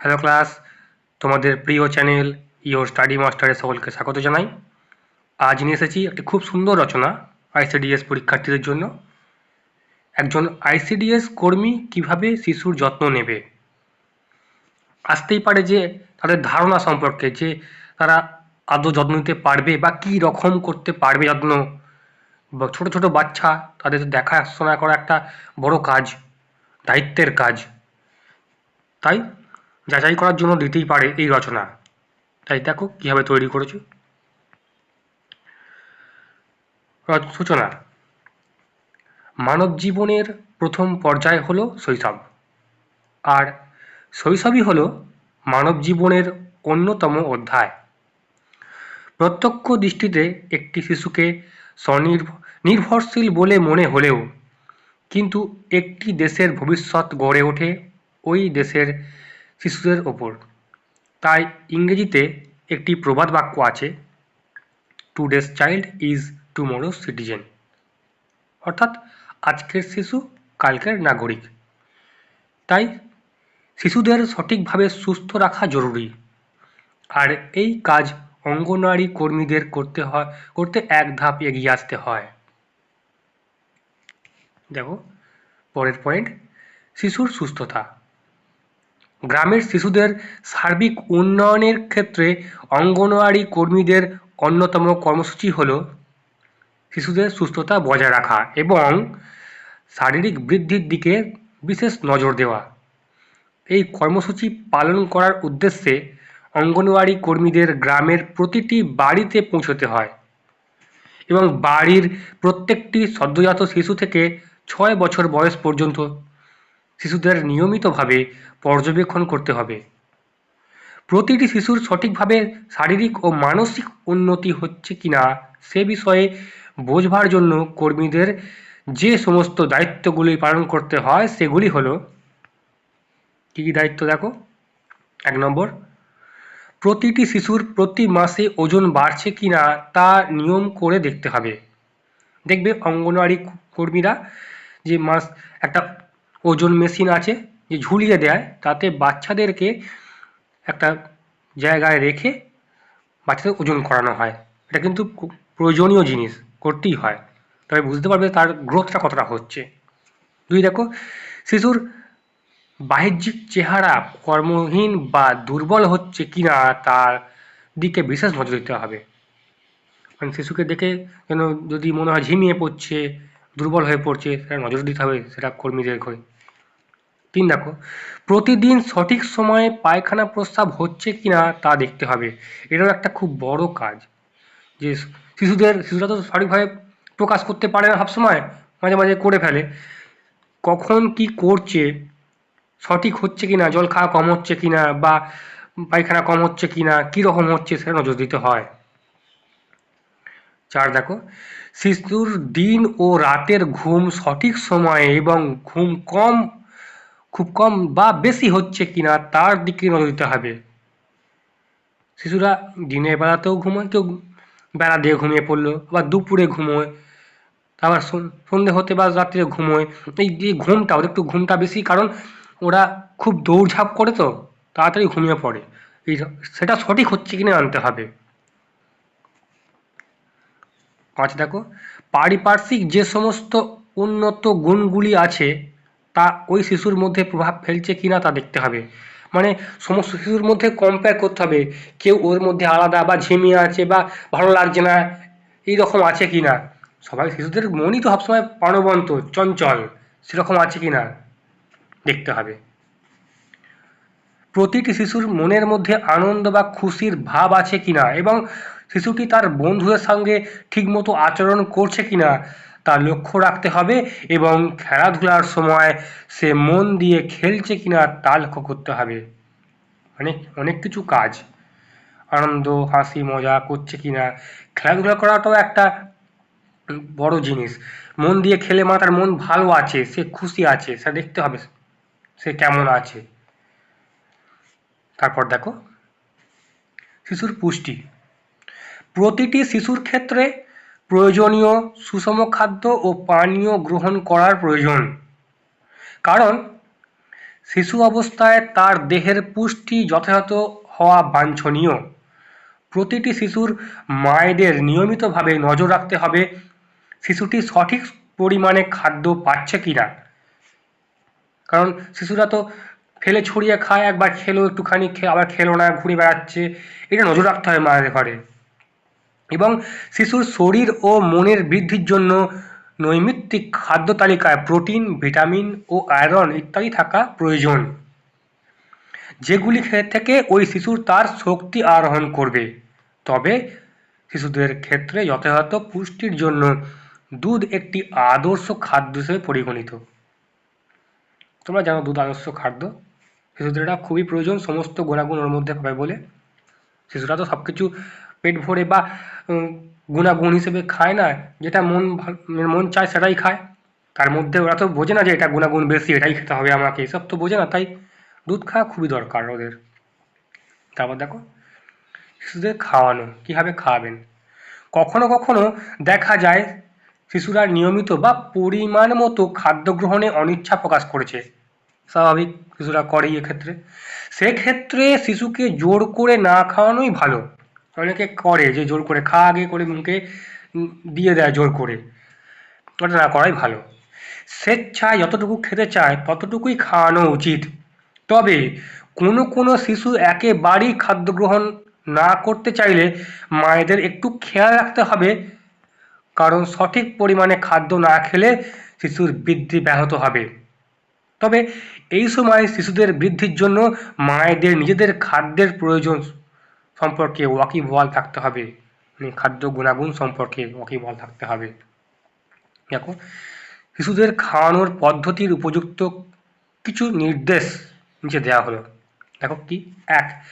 Hello class তোমাদের প্রিয় channel your study মাস্টারে সকলকে স্বাগত জানাই। আজ নিয়ে এসেছি একটি খুব সুন্দর রচনা আইসিডিএস পরীক্ষার্থীদের জন্য। একজন আইসিডিএস কর্মী কীভাবে শিশুর যত্ন নেবে? আসতেই পারে যে তাদের ধারণা সম্পর্কে, যে তারা আদৌ যত্ন নিতে পারবে বা কী রকম করতে পারবে যত্ন। ছোটো ছোটো বাচ্চা, তাদের দেখাশোনা করা একটা বড় কাজ, দায়িত্বের কাজ। তাই যাচাই করার জন্য দিতেই পারে এই রচনা। তাই দেখো কীভাবে তৈরি করেছি। সূচনা। মানব জীবনের প্রথম পর্যায় হলো শৈশব। আর শৈশবই হলো মানব জীবনের অন্যতম অধ্যায়। প্রত্যক্ষ দৃষ্টিতে একটি শিশুকে স্বনির্ভ, নির্ভরশীল বলে মনে হলেও, কিন্তু একটি দেশের ভবিষ্যৎ গড়ে ওঠে ওই দেশের শিশুদের ওপর। তাই ইংরেজিতে একটি প্রবাদ বাক্য আছে to today's child is to tomorrow citizen অর্থাৎ, আজকের শিশু কালকের নাগরিক। তাই শিশুদের সঠিকভাবে সুস্থ রাখা জরুরি। আর এই কাজ অঙ্গনওয়াড়ি কর্মীদের করতে হয়, করতে এক ধাপ এগিয়ে আসতে হয়। দেখো, পরের পয়েন্ট শিশুর সুস্থতা। গ্রামের শিশুদের সার্বিক উন্নয়নের ক্ষেত্রে অঙ্গনওয়াড়ি কর্মীদের অন্যতম কর্মসূচি হল শিশুদের সুস্থতা বজায় রাখা এবং শারীরিক বৃদ্ধির দিকে বিশেষ নজর দেওয়া। এই কর্মসূচি পালন করার উদ্দেশ্যে অঙ্গনওয়াড়ি কর্মীদের গ্রামের প্রতিটি বাড়িতে পৌঁছতে হয় এবং বাড়ির প্রত্যেকটি সদ্যজাত শিশু থেকে ছয় বছর বয়স পর্যন্ত শিশুদের নিয়মিতভাবে পর্যবেক্ষণ করতে হবে। প্রতিটি শিশুর সঠিকভাবে শারীরিক ও মানসিক উন্নতি হচ্ছে কিনা সে বিষয়ে বোঝবার জন্য কর্মীদের যে সমস্ত দায়িত্বগুলি পালন করতে হয় সেগুলি হলো, কী কী দায়িত্ব দেখো? এক নম্বর, প্রতিটি শিশুর প্রতি মাসে ওজন বাড়ছে কিনা তা নিয়ম করে দেখতে হবে। দেখবে অঙ্গনওয়াড়ি কর্মীরা যে মাস একটা ওজন মেশিন আছে যে ঝুলিয়ে দেয়, তাতে বাচ্চাদেরকে একটা জায়গায় রেখে বাচ্চাদের ওজন করানো হয়। এটা কিন্তু প্রয়োজনীয় জিনিস, করতেই হয়। তবে বুঝতে পারবে তার গ্রোথটা কতটা হচ্ছে। দুই দেখো, শিশুর বাহ্যিক চেহারা কর্মহীন বা দুর্বল হচ্ছে কিনা, তার দিকে বিশেষ নজর দিতে হবে। মানে শিশুকে দেখে যেন যদি মনে হয় ঝিমিয়ে পড়ছে দুর্বল হয়ে পড়ছে, সেটা নজর দিতে হবে, সেটা কর্মীদের হয়ে তিন দেখো, প্রতিদিন সঠিক সময়ে পায়খানা প্রস্রাব হচ্ছে কিনা তা দেখতে হবে। এটাও একটা খুব বড় কাজ। যে শিশুদের, শিশুরা তো সঠিকভাবে প্রকাশ করতে পারে না সবসময়, মাঝে মাঝে করে ফেলে। কখন কি করছে, সঠিক হচ্ছে কিনা, জল খাওয়া কম হচ্ছে কিনা, বা পায়খানা কম হচ্ছে কী রকম হচ্ছে, সেটা নজর দিতে হয়। চার দেখো শিশুর দিন ও রাতের ঘুম সঠিক সময়ে এবং ঘুম কম, খুব কম বা বেশি হচ্ছে কিনা তার দিকে নজর দিতে হবে। শিশুরা দিনের বেলাতেও ঘুমোয়, কেউ বেলা দিয়ে ঘুমিয়ে পড়ল বা দুপুরে ঘুমোয়, আবার সন- সন্ধে হতে বা রাত্রে ঘুমোয়, এই যে ঘুমটা, ওদের একটু ঘুমটা বেশি, কারণ ওরা খুব দৌড়ঝাঁপ করে তো, তাড়াতাড়ি ঘুমিয়ে পড়ে। এই সেটা সঠিক হচ্ছে কিনা আনতে হবে। পাঁচ, দেখো। পারিপার্শ্বিক যে সমস্ত উন্নত গুণগুলি আছে, তা ওই শিশুর মধ্যে প্রভাব ফেলছে কিনা তা দেখতে হবে। মানে সমস্ত শিশুর মধ্যে কম্পেয়ার করতে হবে, কেউ ওর মধ্যে আলাদা বা ঝিমিয়ে আছে বা ভালো লাগছে না এই রকম আছে কিনা। সবাই শিশুদের মনই তো সবসময় প্রাণবন্ত, চঞ্চল, সেরকম আছে কিনা দেখতে হবে। প্রতিটি শিশুর মনের মধ্যে আনন্দ বা খুশির ভাব আছে কিনা এবং শিশুটি তার বন্ধুদের সঙ্গে ঠিকমতো আচরণ করছে কিনা তা লক্ষ্য রাখতে হবে এবং খেলাধুলার সময় সে মন দিয়ে খেলছে কিনা তা লক্ষ্য করতে হবে। অনেক অনেক কিছু কাজ। আনন্দ, হাসি, মজা করছে কিনা? খেলাধুলা করাটাও একটা বড় জিনিস। মন দিয়ে খেলে মানে তার মন ভালো আছে, সে খুশি আছে সে দেখতে হবে সে কেমন আছে। তারপর দেখো, শিশুর পুষ্টি। প্রতিটি শিশুর ক্ষেত্রে প্রয়োজনীয় সুষম খাদ্য ও পানীয় গ্রহণ করার প্রয়োজন। কারণ, শিশু অবস্থায় তার দেহের পুষ্টি যথাযথ হওয়া বাঞ্ছনীয়। প্রতিটি শিশুর মায়েদের নিয়মিতভাবে নজর রাখতে হবে, শিশুটি সঠিক পরিমাণে খাদ্য পাচ্ছে কিনা। কারণ, শিশুরা তো ফেলে ছড়িয়ে খায়, একবার খেলো, একটুখানি খেয়ে আবার খেলো না, ঘুরে বেড়াচ্ছে, এটা নজর রাখতে হবে মায়ের ঘরে। এবং শিশুর শরীর ও মনের বৃদ্ধির জন্য নৈমিত্তিক খাদ্য তালিকায় প্রোটিন, ভিটামিন ও আয়রন ইত্যাদি থাকা প্রয়োজন, যেগুলি থেকে ওই শিশুর তার শক্তি আরোহণ করবে। তবে শিশুদের ক্ষেত্রে যথাযথ পুষ্টির জন্য দুধ একটি আদর্শ খাদ্য হিসেবে পরিগণিত। তোমরা জানো দুধ আদর্শ খাদ্য। শিশুদের এটা খুবই প্রয়োজন, সমস্ত গুণাগুণ ওর মধ্যে পাবে বলে। শিশুরা তো সব কিছু পেট ভরে বা গুণাগুণ হিসেবে খায় না, যেটা মন ভালো, মন চায় সেটাই খায়। তার মধ্যে ওরা তো বোঝে না যে এটা গুণাগুণ বেশি, এটাই খেতে হবে আমাকে, এসব তো বোঝে না, তাই দুধ খাওয়া খুবই দরকার ওদের। তারপর দেখো, শিশুদের খাওয়ানো, কীভাবে খাওয়াবেন কখনো কখনো দেখা যায়, শিশুরা নিয়মিত বা পরিমাণ মতো খাদ্য গ্রহণে অনিচ্ছা প্রকাশ করেছে। স্বাভাবিক, শিশুরা করেই এক্ষেত্রে। সেক্ষেত্রে শিশুকে জোর করে না খাওয়ানোই ভালো। অনেকে করে? যে জোর করে খা, আগে করে মুখে দিয়ে দেয় জোর করে। ওটা না করাই ভালো। স্বেচ্ছায় যতটুকু খেতে চায়, ততটুকুই খাওয়ানো উচিত। তবে কোনো কোনো শিশু একেবারেই খাদ্য গ্রহণ না করতে চাইলে মায়েদের একটু খেয়াল রাখতে হবে। কারণ সঠিক পরিমাণে খাদ্য না খেলে শিশুর বৃদ্ধি ব্যাহত হবে। তবে এই সময় শিশুদের বৃদ্ধির জন্য মায়েদের নিজেদের খাদ্যের প্রয়োজন সম্পর্কে ওয়াকিবহাল থাকতে হবে। মানে খাদ্য গুণাগুণ সম্পর্কে ওয়াকিবহাল থাকতে হবে। দেখো, শিশুদের খাওয়ানোর পদ্ধতির উপযুক্ত কিছু নির্দেশ নিচে দেওয়া হলো। দেখো কি? এক,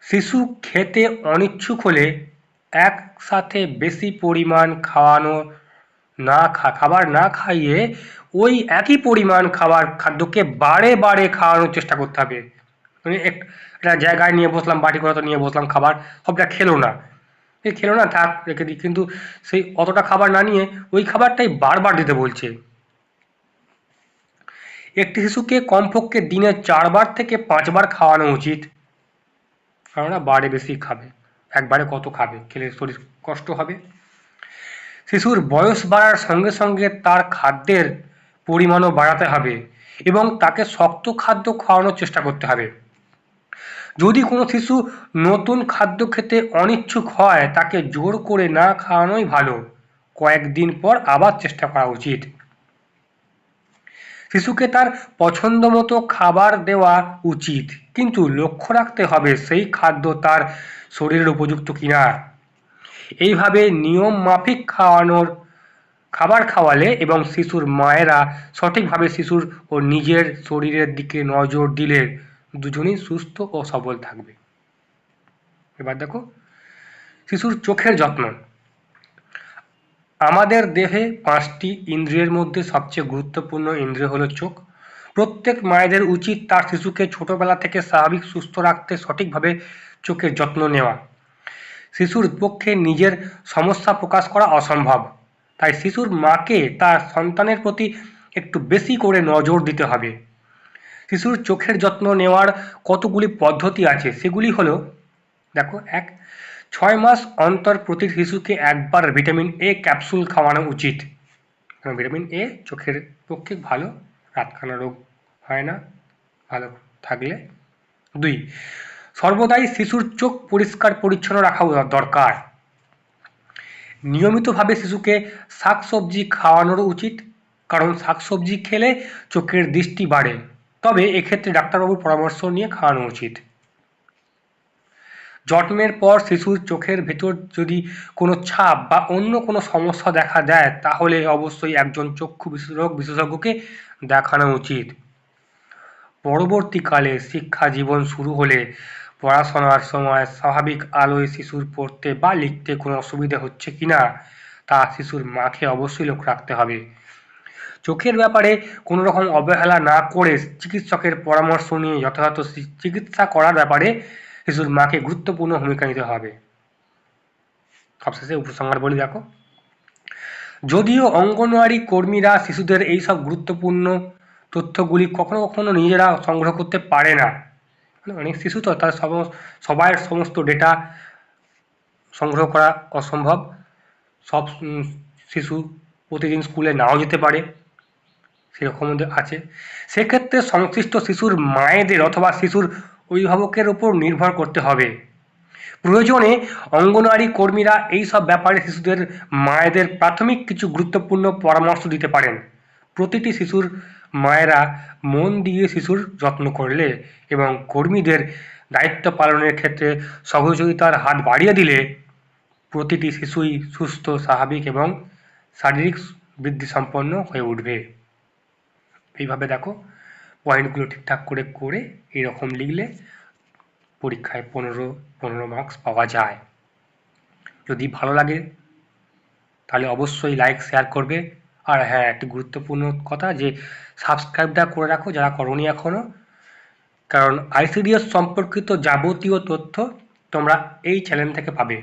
শিশু খেতে অনিচ্ছুক হলে একসাথে বেশি পরিমাণ খাওয়ানো না খাবার না খাইয়ে ওই একই পরিমাণ খাবার, খাদ্যকে বারে বারে খাওয়ানোর চেষ্টা করতে হবে। মানে একটা জায়গায় নিয়ে বসলাম, বাটি করে তো নিয়ে বসলাম খাবার, সবটা খেলো না। এই খেলো না, থাক, রেখে দিই। কিন্তু সেই অতটা খাবার না নিয়ে ওই খাবারটাই বারবার দিতে বলছে। একটি শিশুকে কমপক্ষে দিনে চারবার থেকে পাঁচবার খাওয়ানো উচিত। কেননা বারে বেশি খাবে, একবারে কত খাবে, খেলে শরীর কষ্ট হবে। শিশুর বয়স বাড়ার সঙ্গে সঙ্গে তার খাদ্যের পরিমাণও বাড়াতে হবে এবং তাকে শক্ত খাদ্য খাওয়ানোর চেষ্টা করতে হবে। যদি কোনো শিশু নতুন খাদ্য খেতে অনিচ্ছুক হয়, তাকে জোর করে না খাওয়ানোই ভালো। কয়েকদিন পর আবার চেষ্টা করা উচিত। শিশুকে তার পছন্দ মতো খাবার দেওয়া উচিত, কিন্তু লক্ষ্য রাখতে হবে সেই খাদ্য তার শরীরের উপযুক্ত কিনা। এইভাবে নিয়ম মাফিক খাওয়ানোর, খাবার খাওয়ালে এবং শিশুর মায়েরা সঠিকভাবে শিশুর ও নিজের শরীরের দিকে নজর দিলে দুজনেই সুস্থ ও সবল থাকবে। এবার দেখো, শিশুর চোখের যত্ন। আমাদের দেহে পাঁচটি ইন্দ্রিয়ের মধ্যে সবচেয়ে গুরুত্বপূর্ণ ইন্দ্রিয় হলো চোখ। প্রত্যেক মায়েদের উচিত তার শিশুকে ছোটবেলা থেকে স্বাভাবিক সুস্থ রাখতে, সঠিকভাবে চোখের যত্ন নেওয়া। শিশুর পক্ষে নিজের সমস্যা প্রকাশ করা অসম্ভব। তাই শিশুর মাকে তার সন্তানের প্রতি একটু বেশি করে নজর দিতে হবে। শিশুর চোখের যত্ন নেওয়ার কতগুলি পদ্ধতি আছে? সেগুলি হলো, দেখো, এক, ছয় মাস অন্তর প্রতি শিশুকে একবার ভিটামিন এ ক্যাপসুল খাওয়ানো উচিত। ভিটামিন এ চোখের পক্ষে ভালো, রাতখানা রোগ হয় না, ভালো থাকলে। দুই, সর্বদাই শিশুর চোখ পরিষ্কার পরিচ্ছন্ন রাখা দরকার। নিয়মিতভাবে শিশুকে শাকসবজি খাওয়ানোরও উচিত, কারণ শাকসবজি খেলে চোখের দৃষ্টি বাড়ে। তবে এক্ষেত্রে ডাক্তারবাবুর পরামর্শ নিয়ে খাওয়ানো উচিত। জন্মের পর শিশুর চোখের ভেতর যদি কোনো ছাপ বা অন্য কোনো সমস্যা দেখা দেয়, তাহলে অবশ্যই একজন চক্ষু বিশেষজ্ঞ, বিশেষজ্ঞকে দেখানো উচিত। পরবর্তীকালে শিক্ষা জীবন শুরু হলে পড়াশোনার সময় স্বাভাবিক আলোয় শিশুর পড়তে বা লিখতে কোনো অসুবিধা হচ্ছে কি না তা শিশুর মাকে অবশ্যই লক্ষ্য রাখতে হবে। চোখের ব্যাপারে কোনো রকম অবহেলা না করে চিকিৎসকের পরামর্শ নিয়ে যথাযথ চিকিৎসা করার ব্যাপারে শিশুর মাকে গুরুত্বপূর্ণ ভূমিকা নিতে হবে। সবশেষে উপসংহার বলি, দেখো। যদিও অঙ্গনওয়াড়ি কর্মীরা শিশুদের এইসব গুরুত্বপূর্ণ তথ্যগুলি কখনো কখনো নিজেরা সংগ্রহ করতে পারে না। মানে অনেক শিশু তো তার সব সবার সমস্ত ডেটা সংগ্রহ করা অসম্ভব। সব শিশু প্রতিদিন স্কুলে নাও যেতে পারে। সেরকম আছে। সেক্ষেত্রে সংশ্লিষ্ট শিশুর মায়েদের অথবা শিশুর অভিভাবকের উপর নির্ভর করতে হবে। প্রয়োজনে অঙ্গনওয়াড়ি কর্মীরা এই সব ব্যাপারে শিশুদের মায়েদের প্রাথমিক কিছু গুরুত্বপূর্ণ পরামর্শ দিতে পারেন। প্রতিটি শিশুর মায়েরা মন দিয়ে শিশুর যত্ন করলে এবং কর্মীদের দায়িত্ব পালনের ক্ষেত্রে সহযোগিতার হাত বাড়িয়ে দিলে প্রতিটি শিশুই সুস্থ, স্বাভাবিক এবং শারীরিক বৃদ্ধি সম্পন্ন হয়ে উঠবে। এইভাবে দেখো পয়েন্টগুলো ঠিকঠাক করে করে এরকম লিখলে পরীক্ষায় পনেরো পনেরো মার্কস পাওয়া যায়। যদি ভালো লাগে, তাহলে অবশ্যই লাইক শেয়ার করবে। আর হ্যাঁ একটি গুরুত্বপূর্ণ কথা যে সাবস্ক্রাইবটা করে রাখো যারা করনি এখনও কারণ আইসিডিএস সম্পর্কিত যাবতীয় তথ্য তোমরা এই চ্যানেল থেকে পাবে।